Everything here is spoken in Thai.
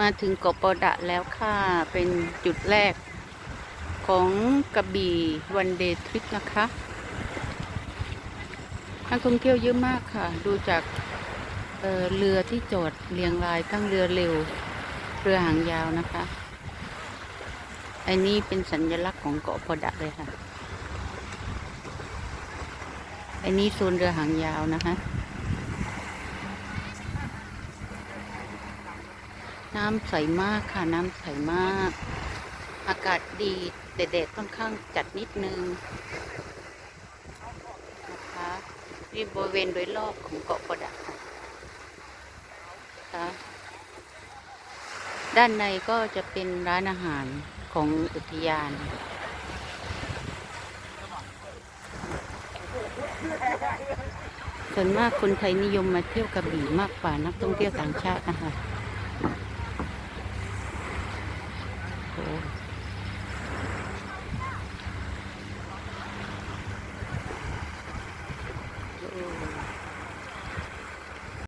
มาถึงเกาะปอดะแล้วค่ะ เป็นจุดแรกของกระบี่วันเดย์ทริปนะคะนักท่องเที่ยวเยอะมากค่ะ ดูจากเเรือที่จอดเรียงรายทั้งเรือเร็ว เรือหางยาวนะคะ อันนี้เป็นสัญลักษณ์ของเกาะปอดะเลยค่ะ อันนี้โซนเรือหางยาวนะคะ น้ำใสมากค่ะ น้ำใสมาก อากาศดีแต่แดดค่อนข้างจัดนิดนึงนะคะนี่บริเวณโดยรอบของเกาะปอดะค่ะค่ะด้านในก็จะเป็นร้านอาหารของอุทยานส่วนมากคนไทยนิยมมาเที่ยวกระบี่มากกว่านักท่องเที่ยวต่างชาตินะคะ